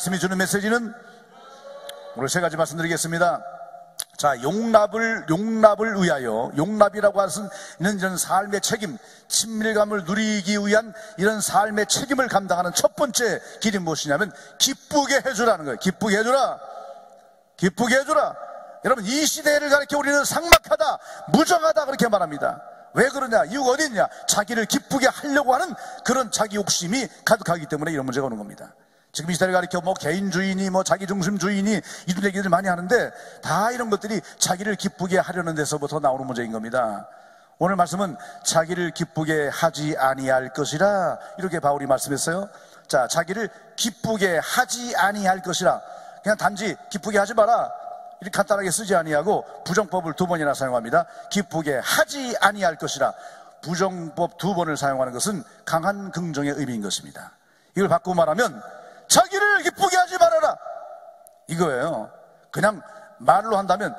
말씀이 주는 메시지는 오늘 세 가지 말씀드리겠습니다. 자, 용납을, 용납을 위하여, 용납이라고 하는 이런 삶의 책임, 친밀감을 누리기 위한 이런 삶의 책임을 감당하는 첫 번째 길이 무엇이냐면, 기쁘게 해주라는 거예요. 기쁘게 해주라. 기쁘게 해주라. 여러분, 이 시대를 가리켜 우리는 상막하다, 무정하다, 그렇게 말합니다. 왜 그러냐? 이유가 어디 있냐? 자기를 기쁘게 하려고 하는 그런 자기 욕심이 가득하기 때문에 이런 문제가 오는 겁니다. 지금 이 시대를 가리켜 뭐 개인주의니 뭐 자기중심주의니 이런 얘기들 많이 하는데 다 이런 것들이 자기를 기쁘게 하려는 데서부터 나오는 문제인 겁니다. 오늘 말씀은 자기를 기쁘게 하지 아니할 것이라 이렇게 바울이 말씀했어요. 자, 자기를 기쁘게 하지 아니할 것이라 그냥 단지 기쁘게 하지 마라. 이렇게 간단하게 쓰지 아니하고 부정법을 두 번이나 사용합니다. 기쁘게 하지 아니할 것이라 부정법 두 번을 사용하는 것은 강한 긍정의 의미인 것입니다. 이걸 바꾸고 말하면 자기를 기쁘게 하지 말아라. 이거예요. 그냥 말로 한다면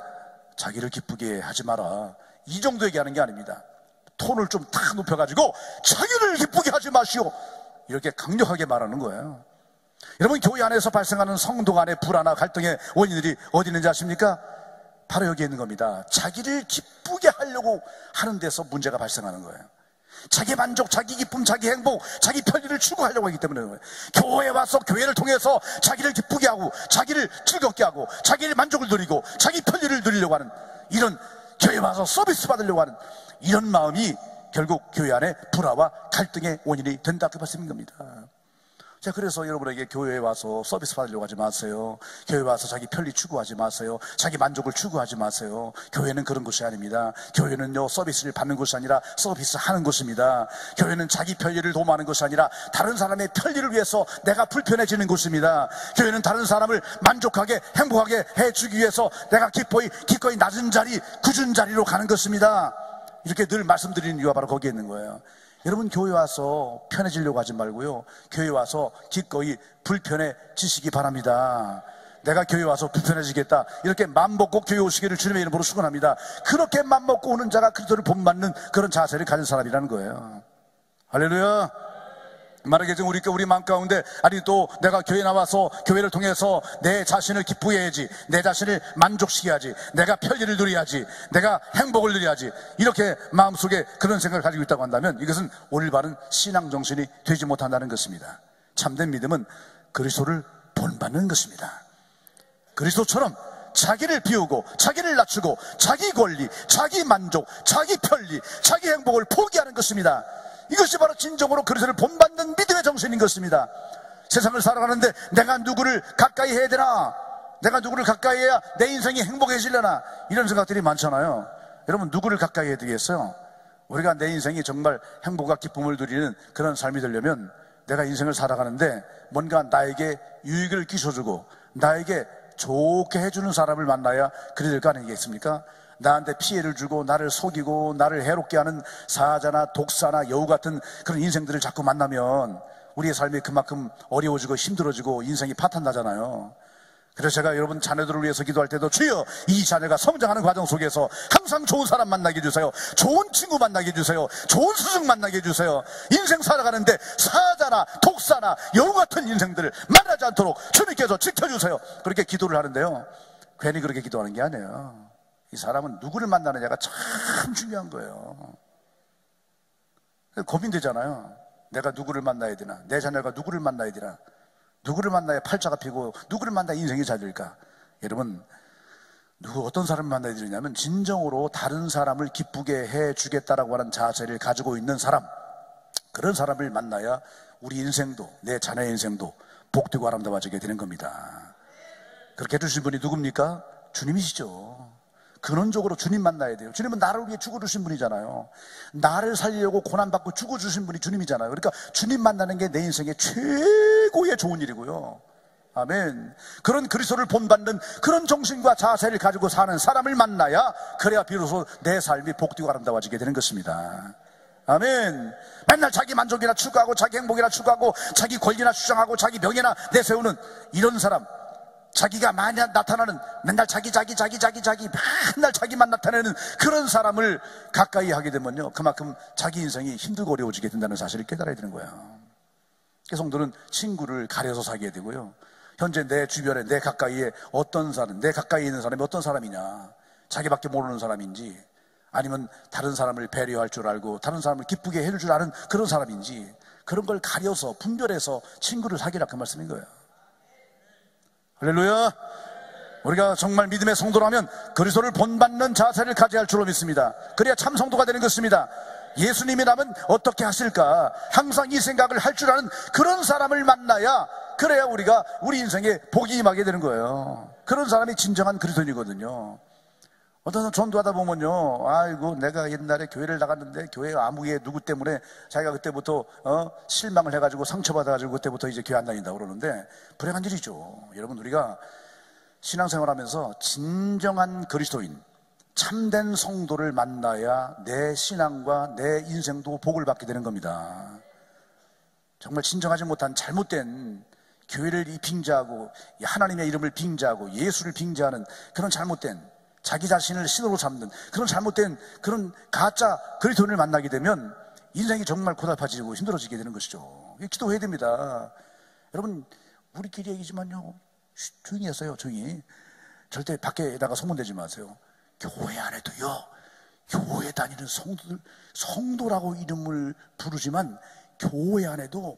자기를 기쁘게 하지 마라. 이 정도 얘기하는 게 아닙니다. 톤을 좀 탁 높여가지고 자기를 기쁘게 하지 마시오. 이렇게 강력하게 말하는 거예요. 여러분 교회 안에서 발생하는 성도 간의 불안과 갈등의 원인들이 어디 있는지 아십니까? 바로 여기 있는 겁니다. 자기를 기쁘게 하려고 하는 데서 문제가 발생하는 거예요. 자기 만족, 자기 기쁨, 자기 행복, 자기 편리를 추구하려고 하기 때문에 그래요. 교회에 와서 교회를 통해서 자기를 기쁘게 하고, 자기를 즐겁게 하고, 자기를 만족을 누리고, 자기 편리를 누리려고 하는 이런 교회에 와서 서비스 받으려고 하는 이런 마음이 결국 교회 안에 불화와 갈등의 원인이 된다 그 말씀인 겁니다. 자, 그래서 여러분에게 교회에 와서 서비스 받으려고 하지 마세요. 교회에 와서 자기 편리 추구하지 마세요. 자기 만족을 추구하지 마세요. 교회는 그런 곳이 아닙니다. 교회는요, 서비스를 받는 곳이 아니라 서비스 하는 곳입니다. 교회는 자기 편리를 도모하는 것이 아니라 다른 사람의 편리를 위해서 내가 불편해지는 곳입니다. 교회는 다른 사람을 만족하게, 행복하게 해주기 위해서 내가 기꺼이, 기꺼이 낮은 자리, 굳은 자리로 가는 것입니다. 이렇게 늘 말씀드리는 이유가 바로 거기에 있는 거예요. 여러분 교회 와서 편해지려고 하지 말고요. 교회 와서 기꺼이 불편해지시기 바랍니다. 내가 교회 와서 불편해지겠다. 이렇게 맘먹고 교회 오시기를 주님의 이름으로 축원합니다. 그렇게 맘먹고 오는 자가 그리스도를 본받는 그런 자세를 가진 사람이라는 거예요. 할렐루야. 말하게 좀 우리 우리 마음 가운데 아니 또 내가 교회 나와서 교회를 통해서 내 자신을 기쁘게 해야지 내 자신을 만족시켜야지 내가 편리를 누려야지 내가 행복을 누려야지 이렇게 마음속에 그런 생각을 가지고 있다고 한다면 이것은 올바른 신앙 정신이 되지 못한다는 것입니다. 참된 믿음은 그리스도를 본받는 것입니다. 그리스도처럼 자기를 비우고 자기를 낮추고 자기 권리 자기 만족 자기 편리 자기 행복을 포기하는 것입니다 이것이 바로 진정으로 그리스도를 본받는 믿음의 정신인 것입니다. 세상을 살아가는데 내가 누구를 가까이 해야 되나? 내가 누구를 가까이 해야 내 인생이 행복해지려나? 이런 생각들이 많잖아요. 여러분 누구를 가까이 해야 되겠어요? 우리가 내 인생이 정말 행복과 기쁨을 누리는 그런 삶이 되려면 내가 인생을 살아가는데 뭔가 나에게 유익을 끼쳐주고 나에게 좋게 해주는 사람을 만나야 그리 될거 아니겠습니까? 나한테 피해를 주고 나를 속이고 나를 해롭게 하는 사자나 독사나 여우 같은 그런 인생들을 자꾸 만나면 우리의 삶이 그만큼 어려워지고 힘들어지고 인생이 파탄나잖아요. 그래서 제가 여러분 자녀들을 위해서 기도할 때도 주여 이 자녀가 성장하는 과정 속에서 항상 좋은 사람 만나게 해주세요. 좋은 친구 만나게 해주세요. 좋은 스승 만나게 해주세요. 인생 살아가는데 사자나 독사나 여우 같은 인생들을 만나지 않도록 주님께서 지켜주세요. 그렇게 기도를 하는데요. 괜히 그렇게 기도하는 게 아니에요. 이 사람은 누구를 만나느냐가 참 중요한 거예요. 고민되잖아요. 내가 누구를 만나야 되나? 내 자녀가 누구를 만나야 되나? 누구를 만나야 팔자가 피고 누구를 만나야 인생이 잘 될까? 여러분, 누구 어떤 사람을 만나야 되냐면 진정으로 다른 사람을 기쁘게 해 주겠다라고 하는 자세를 가지고 있는 사람. 그런 사람을 만나야 우리 인생도 내 자녀의 인생도 복되고 아름다워지게 되는 겁니다. 그렇게 해주신 분이 누굽니까? 주님이시죠. 근원적으로 주님 만나야 돼요. 주님은 나를 위해 죽어주신 분이잖아요. 나를 살리려고 고난받고 죽어주신 분이 주님이잖아요. 그러니까 주님 만나는 게 내 인생의 최고의 좋은 일이고요. 아멘. 그런 그리스도를 본받는 그런 정신과 자세를 가지고 사는 사람을 만나야 그래야 비로소 내 삶이 복되고 아름다워지게 되는 것입니다. 아멘. 맨날 자기 만족이나 추구하고 자기 행복이나 추구하고 자기 권리나 주장하고 자기 명예나 내세우는 이런 사람 자기가 많이 나타나는 맨날 자기 자기 자기 자기 자기 맨날 자기만 나타내는 그런 사람을 가까이 하게 되면요 그만큼 자기 인생이 힘들고 어려워지게 된다는 사실을 깨달아야 되는 거예요 성도는 친구를 가려서 사귀어야 되고요 현재 내 주변에 내 가까이에 어떤 사람, 내 가까이 있는 사람이 어떤 사람이냐. 자기밖에 모르는 사람인지 아니면 다른 사람을 배려할 줄 알고 다른 사람을 기쁘게 해줄 줄 아는 그런 사람인지 그런 걸 가려서 분별해서 친구를 사귀라 그 말씀인 거예요. 할렐루야. 우리가 정말 믿음의 성도라면 그리스도를 본받는 자세를 가져야 할 줄로 믿습니다. 그래야 참 성도가 되는 것입니다. 예수님이라면 어떻게 하실까? 항상 이 생각을 할 줄 아는 그런 사람을 만나야 그래야 우리가 우리 인생에 복이 임하게 되는 거예요. 그런 사람이 진정한 그리스도인이거든요. 어떤 전도하다 보면요, 아이고, 내가 옛날에 교회를 나갔는데, 교회 아무개 누구 때문에 자기가 그때부터, 어, 실망을 해가지고 상처받아가지고 그때부터 이제 교회 안 다닌다 고 그러는데, 불행한 일이죠. 여러분, 우리가 신앙생활 하면서 진정한 그리스도인, 참된 성도를 만나야 내 신앙과 내 인생도 복을 받게 되는 겁니다. 정말 진정하지 못한 잘못된 교회를 빙자하고 하나님의 이름을 빙자하고 예수를 빙자하는 그런 잘못된 자기 자신을 신으로 삼는 그런 잘못된 그런 가짜 그리스도인을 만나게 되면 인생이 정말 고달파지고 힘들어지게 되는 것이죠. 기도해야 됩니다. 여러분 우리끼리 얘기지만요. 조용히 하세요. 조용히. 절대 밖에다가 소문내지 마세요. 교회 안에도요. 교회 다니는 성도들 성도라고 이름을 부르지만 교회 안에도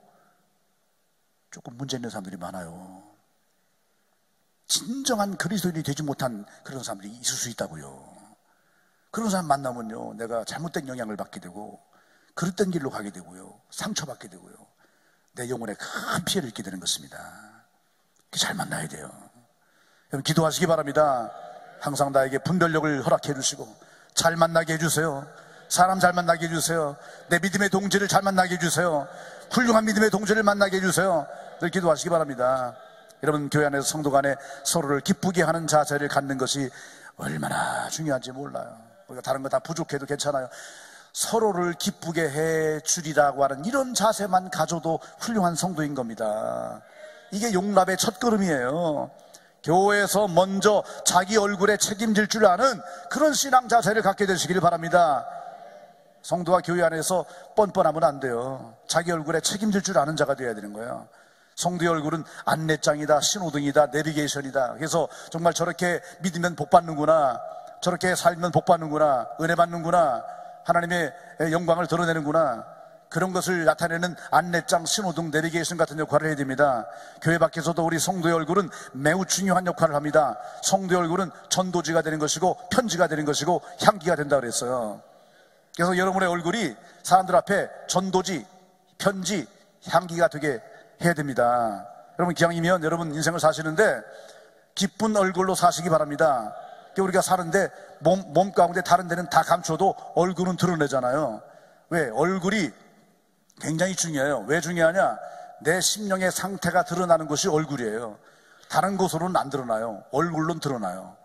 조금 문제 있는 사람들이 많아요. 진정한 그리스도인이 되지 못한 그런 사람들이 있을 수 있다고요. 그런 사람 만나면요, 내가 잘못된 영향을 받게 되고, 그릇된 길로 가게 되고요, 상처받게 되고요, 내 영혼에 큰 피해를 입게 되는 것입니다. 잘 만나야 돼요. 여러분, 기도하시기 바랍니다. 항상 나에게 분별력을 허락해 주시고, 잘 만나게 해주세요. 사람 잘 만나게 해주세요. 내 믿음의 동지를 잘 만나게 해주세요. 훌륭한 믿음의 동지를 만나게 해주세요. 늘 기도하시기 바랍니다. 여러분 교회 안에서 성도 간에 서로를 기쁘게 하는 자세를 갖는 것이 얼마나 중요한지 몰라요. 우리가 다른 거 다 부족해도 괜찮아요. 서로를 기쁘게 해 주리라고 하는 이런 자세만 가져도 훌륭한 성도인 겁니다. 이게 용납의 첫 걸음이에요. 교회에서 먼저 자기 얼굴에 책임질 줄 아는 그런 신앙 자세를 갖게 되시길 바랍니다. 성도와 교회 안에서 뻔뻔하면 안 돼요. 자기 얼굴에 책임질 줄 아는 자가 되어야 되는 거예요. 성도의 얼굴은 안내장이다, 신호등이다, 내비게이션이다. 그래서 정말 저렇게 믿으면 복 받는구나. 저렇게 살면 복 받는구나. 은혜 받는구나. 하나님의 영광을 드러내는구나. 그런 것을 나타내는 안내장, 신호등, 내비게이션 같은 역할을 해야 됩니다. 교회 밖에서도 우리 성도의 얼굴은 매우 중요한 역할을 합니다. 성도의 얼굴은 전도지가 되는 것이고 편지가 되는 것이고 향기가 된다 그랬어요. 그래서 여러분의 얼굴이 사람들 앞에 전도지, 편지, 향기가 되게 해야 됩니다. 여러분 기왕이면 여러분 인생을 사시는데 기쁜 얼굴로 사시기 바랍니다. 우리가 사는데 몸, 몸 가운데 다른 데는 다 감춰도 얼굴은 드러내잖아요. 왜? 얼굴이 굉장히 중요해요. 왜 중요하냐? 내 심령의 상태가 드러나는 것이 얼굴이에요. 다른 곳으로는 안 드러나요. 얼굴로는 드러나요.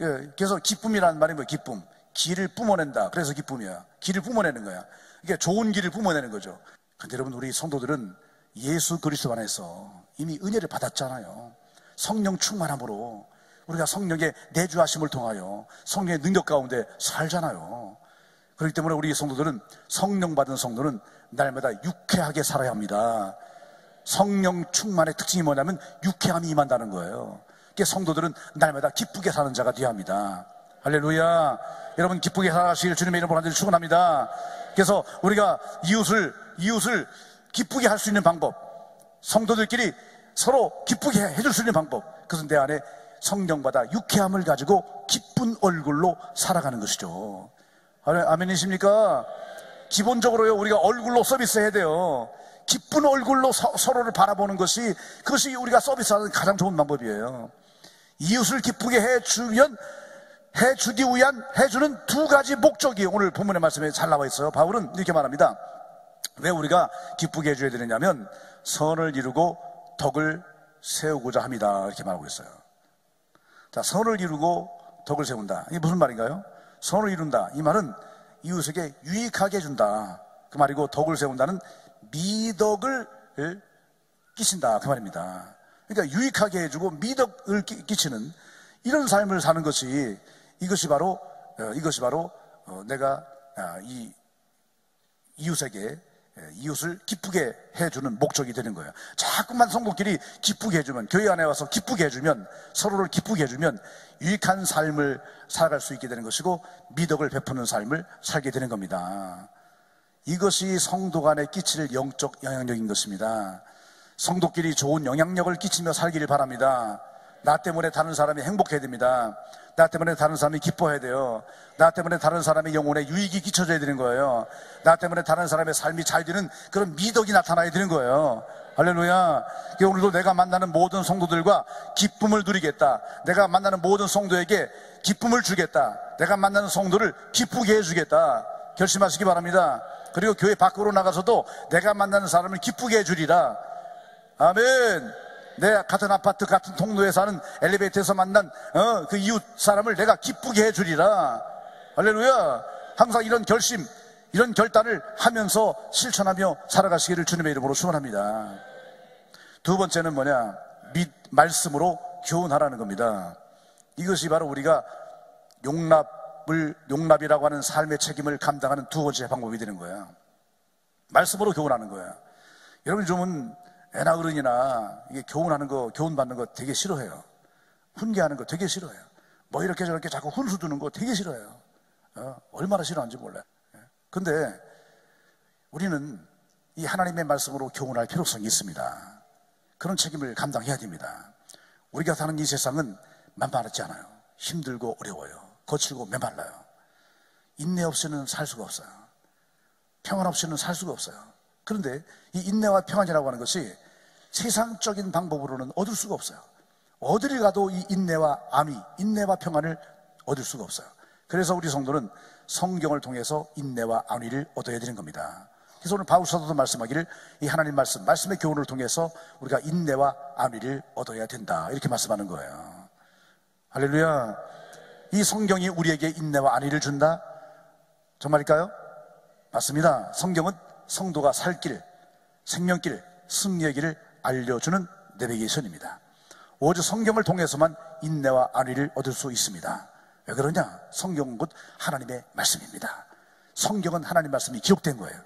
예, 그래서 기쁨이라는 말이 뭐예요? 기쁨. 길을 뿜어낸다. 그래서 기쁨이야. 길을 뿜어내는 거야. 이게 좋은 길을 뿜어내는 거죠. 근데 여러분, 우리 성도들은 예수 그리스도 안에서 이미 은혜를 받았잖아요. 성령 충만함으로 우리가 성령의 내주하심을 통하여 성령의 능력 가운데 살잖아요. 그렇기 때문에 우리 성도들은 성령 받은 성도는 날마다 유쾌하게 살아야 합니다. 성령 충만의 특징이 뭐냐면 유쾌함이 임한다는 거예요. 그게 성도들은 날마다 기쁘게 사는 자가 되어야 합니다. 할렐루야. 여러분 기쁘게 살아가시길 주님의 이름으로 간절히 축원합니다. 그래서 우리가 이웃을 이웃을 기쁘게 할 수 있는 방법, 성도들끼리 서로 기쁘게 해줄 수 있는 방법, 그것은 내 안에 성령받아 유쾌함을 가지고 기쁜 얼굴로 살아가는 것이죠. 아멘이십니까? 기본적으로요, 우리가 얼굴로 서비스 해야 돼요. 기쁜 얼굴로 서, 로를 바라보는 것이 그것이 우리가 서비스하는 가장 좋은 방법이에요. 이웃을 기쁘게 해주면 해주기 위한 해주는 두 가지 목적이 오늘 본문의 말씀에 잘 나와 있어요. 바울은 이렇게 말합니다. 왜 우리가 기쁘게 해줘야 되느냐면 선을 이루고 덕을 세우고자 합니다. 이렇게 말하고 있어요. 자, 선을 이루고 덕을 세운다. 이게 무슨 말인가요? 선을 이룬다. 이 말은 이웃에게 유익하게 해준다. 그 말이고 덕을 세운다는 미덕을 끼친다. 그 말입니다. 그러니까 유익하게 해주고 미덕을 끼치는 이런 삶을 사는 것이 이것이 바로 어, 이것이 바로 어, 내가 아, 이 이웃에게 예, 이웃을 기쁘게 해주는 목적이 되는 거예요. 자꾸만 성도끼리 기쁘게 해주면, 교회 안에 와서 기쁘게 해주면, 서로를 기쁘게 해주면 유익한 삶을 살아갈 수 있게 되는 것이고, 미덕을 베푸는 삶을 살게 되는 겁니다. 이것이 성도 간에 끼칠 영적 영향력인 것입니다. 성도끼리 좋은 영향력을 끼치며 살기를 바랍니다. 나 때문에 다른 사람이 행복해야 됩니다. 나 때문에 다른 사람이 기뻐해야 돼요. 나 때문에 다른 사람의 영혼에 유익이 끼쳐져야 되는 거예요. 나 때문에 다른 사람의 삶이 잘 되는 그런 미덕이 나타나야 되는 거예요. 할렐루야. 오늘도 내가 만나는 모든 성도들과 기쁨을 누리겠다. 내가 만나는 모든 성도에게 기쁨을 주겠다. 내가 만나는 성도를 기쁘게 해주겠다. 결심하시기 바랍니다. 그리고 교회 밖으로 나가서도 내가 만나는 사람을 기쁘게 해주리라. 아멘. 내 같은 아파트 같은 통로에 사는 엘리베이터에서 만난 어, 그 이웃 사람을 내가 기쁘게 해주리라. 할렐루야. 항상 이런 결심, 이런 결단을 하면서 실천하며 살아가시기를 주님의 이름으로 축원합니다. 두 번째는 뭐냐? 믿 말씀으로 교훈하라는 겁니다. 이것이 바로 우리가 용납을 용납이라고 하는 삶의 책임을 감당하는 두 번째 방법이 되는 거야. 말씀으로 교훈하는 거야. 여러분 좀은 애나 어른이나 이게 교훈하는 거, 교훈 받는 거 되게 싫어해요. 훈계하는 거 되게 싫어해요. 뭐 이렇게 저렇게 자꾸 훈수 두는 거 되게 싫어해요. 어? 얼마나 싫어하는지 몰라요. 예. 근데 우리는 이 하나님의 말씀으로 교훈할 필요성이 있습니다. 그런 책임을 감당해야 됩니다. 우리가 사는 이 세상은 만만하지 않아요. 힘들고 어려워요. 거칠고 메말라요. 인내 없이는 살 수가 없어요. 평안 없이는 살 수가 없어요. 그런데 이 인내와 평안이라고 하는 것이 세상적인 방법으로는 얻을 수가 없어요. 어디를 가도 이 인내와 암이, 인내와 평안을 얻을 수가 없어요. 그래서 우리 성도는 성경을 통해서 인내와 안위를 얻어야 되는 겁니다. 그래서 오늘 바울 사도도 말씀하기를 이 하나님 말씀, 말씀의 교훈을 통해서 우리가 인내와 안위를 얻어야 된다. 이렇게 말씀하는 거예요. 할렐루야. 이 성경이 우리에게 인내와 안위를 준다? 정말일까요? 맞습니다. 성경은 성도가 살 길, 생명길, 승리의 길을 알려주는 내비게이션입니다. 오직 성경을 통해서만 인내와 안위를 얻을 수 있습니다. 왜 그러냐? 성경은 곧 하나님의 말씀입니다. 성경은 하나님 말씀이 기록된 거예요.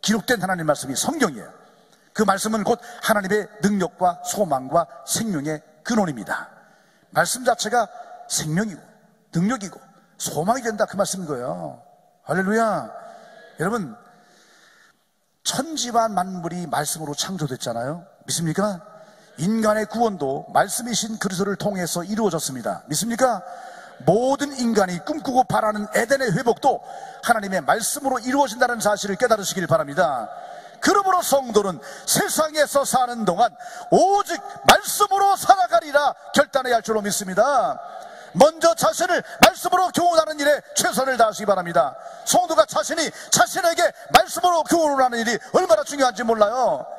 기록된 하나님 말씀이 성경이에요. 그 말씀은 곧 하나님의 능력과 소망과 생명의 근원입니다. 말씀 자체가 생명이고 능력이고 소망이 된다 그 말씀인 거예요. 할렐루야. 여러분 천지와 만물이 말씀으로 창조됐잖아요. 믿습니까? 인간의 구원도 말씀이신 그리스도를 통해서 이루어졌습니다. 믿습니까? 모든 인간이 꿈꾸고 바라는 에덴의 회복도 하나님의 말씀으로 이루어진다는 사실을 깨달으시길 바랍니다. 그러므로 성도는 세상에서 사는 동안 오직 말씀으로 살아가리라 결단해야 할 줄로 믿습니다. 먼저 자신을 말씀으로 교훈하는 일에 최선을 다하시기 바랍니다. 성도가 자신이 자신에게 말씀으로 교훈을 하는 일이 얼마나 중요한지 몰라요.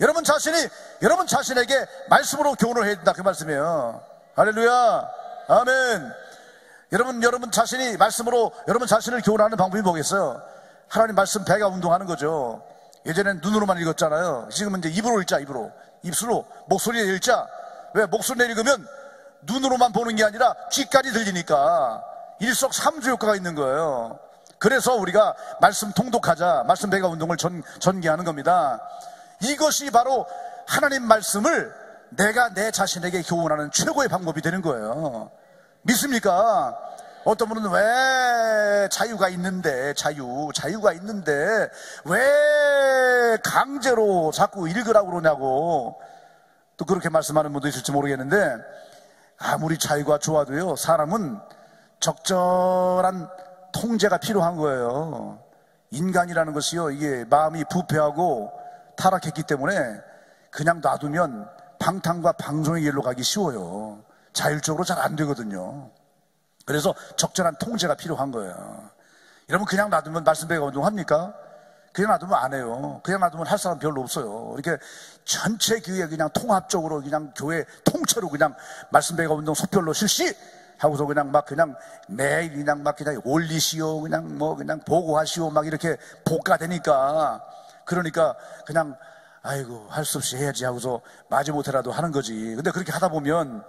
여러분 자신이 여러분 자신에게 말씀으로 교훈을 해야 된다 그 말씀이에요. 할렐루야. 아멘. 여러분 여러분 자신이 말씀으로 여러분 자신을 교훈하는 방법이 뭐겠어요? 하나님 말씀 배가 운동하는 거죠. 예전엔 눈으로만 읽었잖아요. 지금은 이제 입으로 읽자 입으로 입술로 목소리에 읽자. 왜 목소리에 읽으면 눈으로만 보는 게 아니라 귀까지 들리니까 일석삼주 효과가 있는 거예요. 그래서 우리가 말씀 통독하자, 말씀 배가 운동을 전, 전개하는 겁니다. 이것이 바로 하나님 말씀을 내가 내 자신에게 교훈하는 최고의 방법이 되는 거예요. 믿습니까? 어떤 분은 왜 자유가 있는데, 자유, 자유가 있는데, 왜 강제로 자꾸 읽으라고 그러냐고, 또 그렇게 말씀하는 분도 있을지 모르겠는데, 아무리 자유가 좋아도요, 사람은 적절한 통제가 필요한 거예요. 인간이라는 것이요, 이게 마음이 부패하고 타락했기 때문에 그냥 놔두면 방탕과 방종의 길로 가기 쉬워요. 자율적으로 잘 안 되거든요. 그래서 적절한 통제가 필요한 거예요. 여러분 그냥 놔두면 말씀배가 운동합니까? 그냥 놔두면 안 해요. 그냥 놔두면 할 사람 별로 없어요. 이렇게 전체 교회 그냥 통합적으로 그냥 교회 통째로 그냥 말씀배가 운동 소별로 실시 하고서 그냥 막 그냥 매일 그냥 막 그냥 올리시오 그냥 뭐 그냥 보고하시오 막 이렇게 복가 되니까 그러니까 그냥 아이고 할 수 없이 해야지 하고서 마지못해라도 하는 거지. 근데 그렇게 하다 보면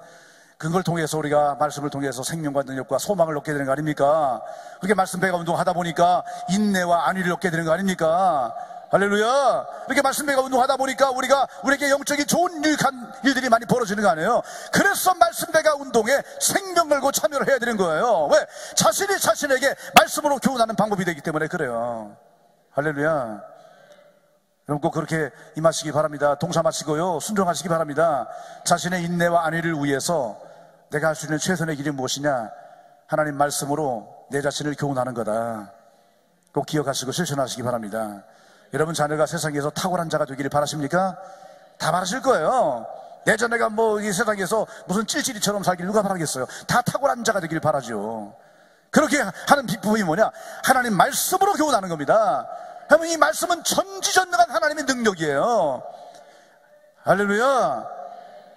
그걸 통해서 우리가 말씀을 통해서 생명과 능력과 소망을 얻게 되는 거 아닙니까? 그렇게 말씀 배가 운동하다 보니까 인내와 안위를 얻게 되는 거 아닙니까? 할렐루야. 이렇게 말씀 배가 운동하다 보니까 우리가 우리에게 영적인 좋은 유익한 일들이 많이 벌어지는 거 아니에요. 그래서 말씀 배가 운동에 생명 걸고 참여를 해야 되는 거예요. 왜? 자신이 자신에게 말씀으로 교훈하는 방법이 되기 때문에 그래요. 할렐루야. 여러분 꼭 그렇게 임하시기 바랍니다. 동참하시고요. 순종하시기 바랍니다. 자신의 인내와 안위를 위해서 내가 할 수 있는 최선의 길이 무엇이냐? 하나님 말씀으로 내 자신을 교훈하는 거다. 꼭 기억하시고 실천하시기 바랍니다. 여러분 자녀가 세상에서 탁월한 자가 되기를 바라십니까? 다 바라실 거예요. 내 자녀가 뭐 이 세상에서 무슨 찔찔이처럼 살길 누가 바라겠어요? 다 탁월한 자가 되기를 바라죠. 그렇게 하는 비법이 뭐냐? 하나님 말씀으로 교훈하는 겁니다. 그러면 이 말씀은 전지전능한 하나님의 능력이에요. 할렐루야.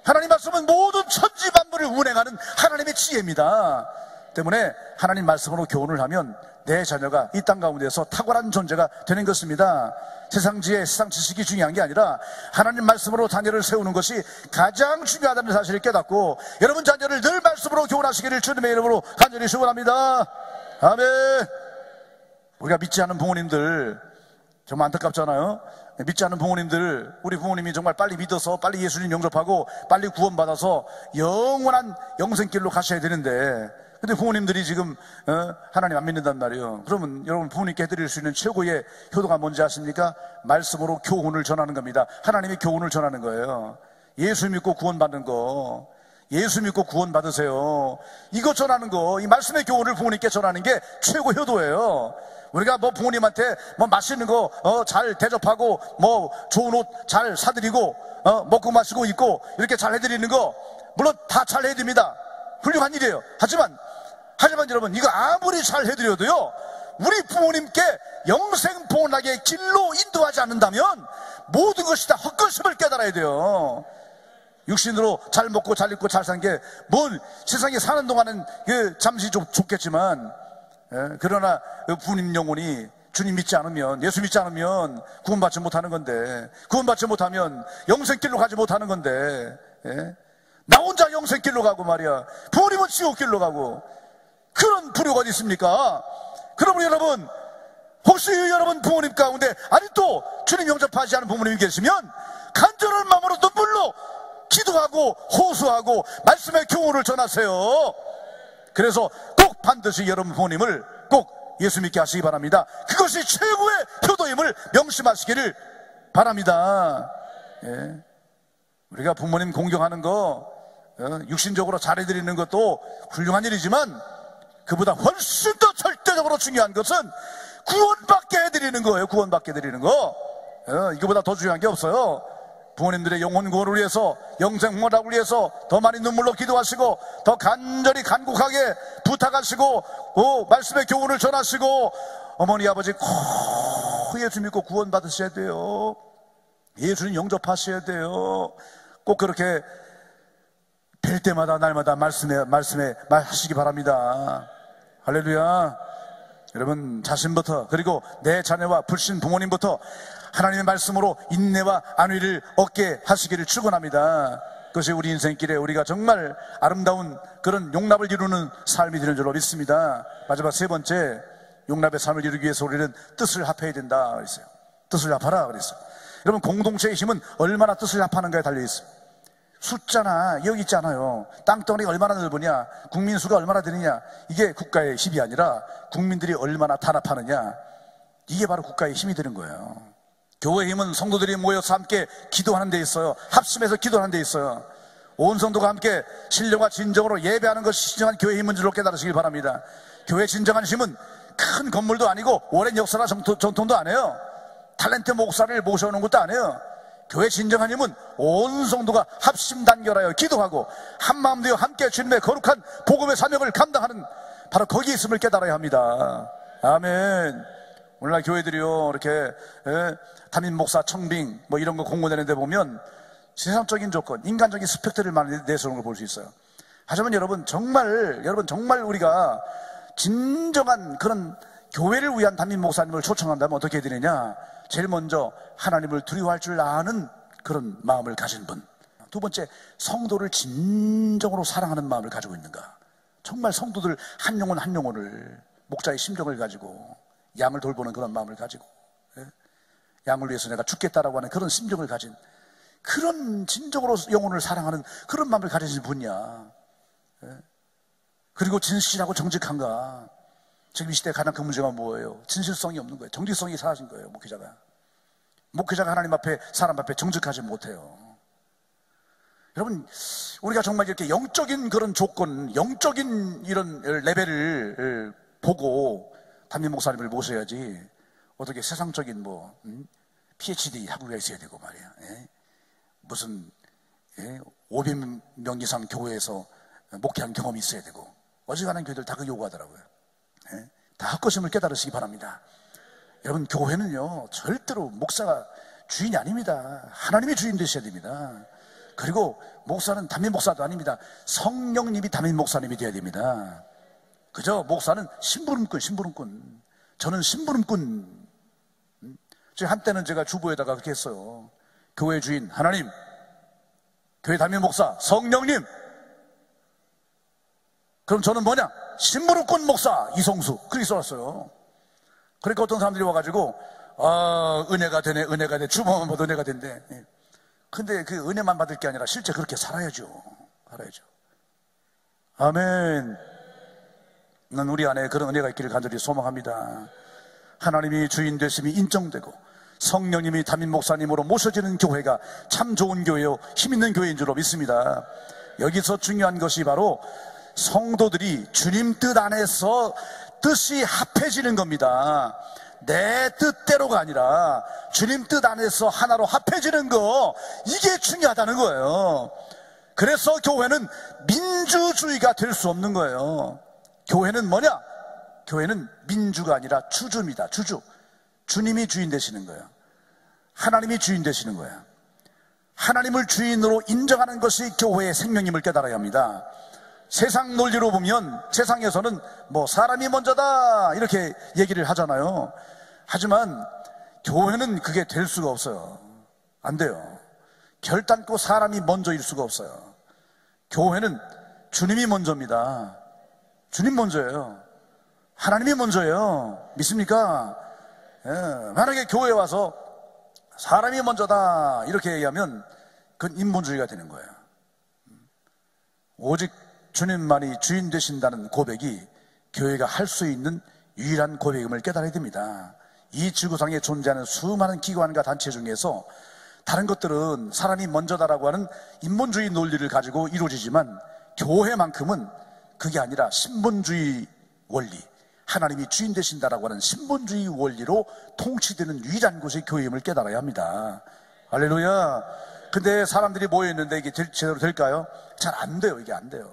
하나님 말씀은 모든 천지 만물을 운행하는 하나님의 지혜입니다. 때문에 하나님 말씀으로 교훈을 하면 내 자녀가 이 땅 가운데서 탁월한 존재가 되는 것입니다. 세상 지혜, 세상 지식이 중요한 게 아니라 하나님 말씀으로 자녀를 세우는 것이 가장 중요하다는 사실을 깨닫고 여러분 자녀를 늘 말씀으로 교훈하시기를 주님의 이름으로 간절히 축원합니다. 아멘. 우리가 믿지 않는 부모님들 정말 안타깝잖아요. 믿지 않는 부모님들, 우리 부모님이 정말 빨리 믿어서 빨리 예수님 영접하고 빨리 구원받아서 영원한 영생길로 가셔야 되는데 근데 부모님들이 지금 어, 하나님 안 믿는단 말이에요. 그러면 여러분 부모님께 해드릴 수 있는 최고의 효도가 뭔지 아십니까? 말씀으로 교훈을 전하는 겁니다. 하나님의 교훈을 전하는 거예요. 예수 믿고 구원받는 거. 예수 믿고 구원 받으세요. 이거 전하는 거, 이 말씀의 교훈을 부모님께 전하는 게 최고 효도예요. 우리가 뭐 부모님한테 뭐 맛있는 거잘 어, 대접하고 뭐 좋은 옷 잘 사드리고 어, 먹고 마시고 입고 이렇게 잘 해드리는 거 물론 다 잘 해드립니다. 훌륭한 일이에요. 하지만 하지만 여러분 이거 아무리 잘 해드려도요 우리 부모님께 영생 보원하게 길로 인도하지 않는다면 모든 것이 다 헛것임을 깨달아야 돼요 육신으로 잘 먹고 잘 입고 잘 산게뭘 세상에 사는 동안은 그 잠시 좀 좋겠지만 예? 그러나 그 부모님 영혼이 주님 믿지 않으면 예수 믿지 않으면 구원받지 못하는 건데 구원받지 못하면 영생길로 가지 못하는 건데 예? 나 혼자 영생길로 가고 말이야 부모님은 지옥길로 가고 그런 불효가 어디 있습니까? 그러면 여러분, 혹시 여러분 부모님 가운데 아직도 주님 영접하지 않은 부모님이 계시면 간절한 마음으로 눈물로 기도하고 호소하고 말씀의 교훈을 전하세요. 그래서 꼭 반드시 여러분 부모님을 꼭 예수 믿게 하시기 바랍니다. 그것이 최고의 효도임을 명심하시기를 바랍니다. 예. 우리가 부모님 공경하는 거, 어, 육신적으로 잘해드리는 것도 훌륭한 일이지만 그보다 훨씬 더 절대적으로 중요한 것은 구원받게 해드리는 거예요. 구원받게 해드리는 거. 어, 이거보다 더 중요한 게 없어요. 부모님들의 영혼 구원을 위해서 영생 홍원을 위해서 더 많이 눈물로 기도하시고 더 간절히 간곡하게 부탁하시고 어, 말씀의 교훈을 전하시고 어머니 아버지 꼭 예수 믿고 구원 받으셔야 돼요. 예수님 영접하셔야 돼요. 꼭 그렇게 뵐 때마다 날마다 말씀에 말씀에 말하시기 바랍니다. 할렐루야. 여러분 자신부터 그리고 내 자녀와 불신 부모님부터 하나님의 말씀으로 인내와 안위를 얻게 하시기를 축원합니다. 그것이 우리 인생길에 우리가 정말 아름다운 그런 용납을 이루는 삶이 되는 줄로 믿습니다. 마지막 세 번째 용납의 삶을 이루기 위해서 우리는 뜻을 합해야 된다 그랬어요. 뜻을 합하라 그랬어요. 여러분 공동체의 힘은 얼마나 뜻을 합하는가에 달려 있어요. 숫자나 여기 있잖아요. 땅덩어리가 얼마나 넓으냐, 국민 수가 얼마나 되느냐, 이게 국가의 힘이 아니라 국민들이 얼마나 단합하느냐, 이게 바로 국가의 힘이 되는 거예요. 교회의 힘은 성도들이 모여서 함께 기도하는 데 있어요. 합심해서 기도하는 데 있어요. 온 성도가 함께 신령과 진정으로 예배하는 것이 진정한 교회의 힘인 줄로 깨달으시길 바랍니다. 교회의 진정한 힘은 큰 건물도 아니고 오랜 역사나 전통 도 아니에요. 탤런트 목사를 모셔오는 것도 아니에요. 교회 진정한 힘은 온 성도가 합심 단결하여 기도하고 한마음 되어 함께 주님의 거룩한 복음의 사명을 감당하는 바로 거기 있음을 깨달아야 합니다. 아멘. 오늘날 교회들이요 이렇게 예, 담임 목사 청빙 뭐 이런 거 공모되는데 보면 세상적인 조건, 인간적인 스펙들을 많이 내세우는 걸 볼 수 있어요. 하지만 여러분 정말 여러분 정말 우리가 진정한 그런 교회를 위한 담임 목사님을 초청한다면 어떻게 해야 되느냐? 제일 먼저 하나님을 두려워할 줄 아는 그런 마음을 가진 분. 두 번째, 성도를 진정으로 사랑하는 마음을 가지고 있는가. 정말 성도들 한 영혼 한 영혼을 목자의 심정을 가지고 양을 돌보는 그런 마음을 가지고 예? 양을 위해서 내가 죽겠다라고 하는 그런 심정을 가진 그런 진정으로 영혼을 사랑하는 그런 마음을 가지신 분이야. 예? 그리고 진실하고 정직한가? 지금 이 시대에 가장 큰 문제가 뭐예요? 진실성이 없는 거예요. 정직성이 사라진 거예요, 목회자가. 목회자가 하나님 앞에, 사람 앞에 정직하지 못해요. 여러분, 우리가 정말 이렇게 영적인 그런 조건, 영적인 이런 레벨을 보고 담임 목사님을 모셔야지 어떻게 세상적인 뭐, 음? PhD 학위가 있어야 되고 말이야. 예? 무슨, 예? 500명 이상 교회에서 목회한 경험이 있어야 되고 어지간한 교회들 다 그 요구하더라고요. 예? 다 헛것임을 깨달으시기 바랍니다. 여러분, 교회는요, 절대로 목사가 주인이 아닙니다. 하나님이 주인 되셔야 됩니다. 그리고 목사는 담임 목사도 아닙니다. 성령님이 담임 목사님이 되어야 됩니다. 그저 목사는 심부름꾼, 심부름꾼. 저는 심부름꾼. 제 한때는 제가 주부에다가 그렇게 했어요. 교회 주인, 하나님, 교회 담임 목사, 성령님. 그럼 저는 뭐냐? 심부름꾼 목사, 이성수. 그렇게 써놨어요. 그러니까 어떤 사람들이 와가지고, 아, 은혜가 되네, 은혜가 되네. 주먹만 봐도 은혜가 된대. 예. 근데 그 은혜만 받을 게 아니라 실제 그렇게 살아야죠. 살아야죠. 아멘. 난 우리 안에 그런 은혜가 있기를 간절히 소망합니다. 하나님이 주인 되심이 인정되고 성령님이 담임 목사님으로 모셔지는 교회가 참 좋은 교회요. 힘 있는 교회인 줄로 믿습니다. 여기서 중요한 것이 바로 성도들이 주님 뜻 안에서 뜻이 합해지는 겁니다. 내 뜻대로가 아니라 주님 뜻 안에서 하나로 합해지는 거 이게 중요하다는 거예요. 그래서 교회는 민주주의가 될 수 없는 거예요. 교회는 뭐냐? 교회는 민주가 아니라 주주입니다. 주주. 주님이 주인 되시는 거예요. 하나님이 주인 되시는 거예요. 하나님을 주인으로 인정하는 것이 교회의 생명임을 깨달아야 합니다. 세상 논리로 보면 세상에서는 뭐 사람이 먼저다 이렇게 얘기를 하잖아요. 하지만 교회는 그게 될 수가 없어요. 안 돼요. 결단코 사람이 먼저일 수가 없어요. 교회는 주님이 먼저입니다. 주님 먼저예요. 하나님이 먼저예요. 믿습니까? 예, 만약에 교회에 와서 사람이 먼저다 이렇게 얘기하면 그건 인본주의가 되는 거예요. 오직 주님만이 주인 되신다는 고백이 교회가 할 수 있는 유일한 고백임을 깨달아야 됩니다. 이 지구상에 존재하는 수많은 기관과 단체 중에서 다른 것들은 사람이 먼저다라고 하는 인본주의 논리를 가지고 이루어지지만 교회만큼은 그게 아니라 신본주의 원리, 하나님이 주인 되신다라고 하는 신본주의 원리로 통치되는 유일한 곳이 교회임을 깨달아야 합니다. 할렐루야. 근데 사람들이 모여있는데 이게 제대로 될까요? 잘 안 돼요. 이게 안 돼요.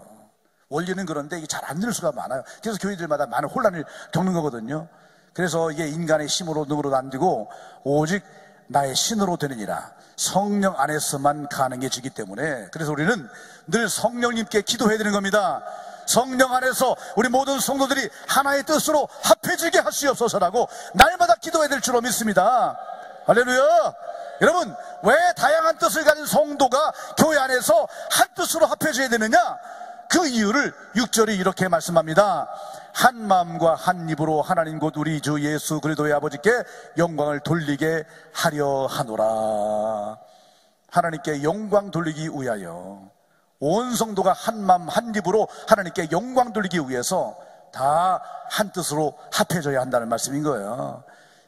원리는 그런데 이게 잘 안 될 수가 많아요. 그래서 교회들마다 많은 혼란을 겪는 거거든요. 그래서 이게 인간의 힘으로 능으로 안 되고 오직 나의 신으로 되느니라. 성령 안에서만 가능해지기 때문에 그래서 우리는 늘 성령님께 기도해야 되는 겁니다. 성령 안에서 우리 모든 성도들이 하나의 뜻으로 합해지게 하시옵소서라고 날마다 기도해야 될 줄로 믿습니다. 할렐루야! 여러분, 왜 다양한 뜻을 가진 성도가 교회 안에서 한 뜻으로 합해져야 되느냐? 그 이유를 6절이 이렇게 말씀합니다. 한 마음과 한 입으로 하나님 곧 우리 주 예수 그리스도의 아버지께 영광을 돌리게 하려 하노라. 하나님께 영광 돌리기 위하여 온 성도가 한 마음 한 입으로 하나님께 영광 돌리기 위해서 다 한 뜻으로 합해져야 한다는 말씀인 거예요.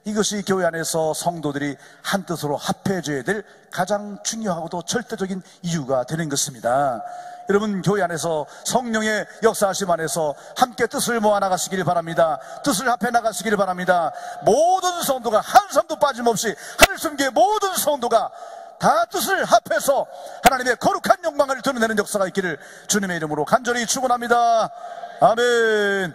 이것이 교회 안에서 성도들이 한 뜻으로 합해져야 될 가장 중요하고도 절대적인 이유가 되는 것입니다. 여러분 교회 안에서 성령의 역사하심 안에서 함께 뜻을 모아 나가시기를 바랍니다. 뜻을 합해 나가시기를 바랍니다. 모든 성도가 한 사람도 빠짐없이 하늘 숨기의 모든 성도가 다 뜻을 합해서 하나님의 거룩한 영광을 드러내는 역사가 있기를 주님의 이름으로 간절히 축원합니다. 아멘.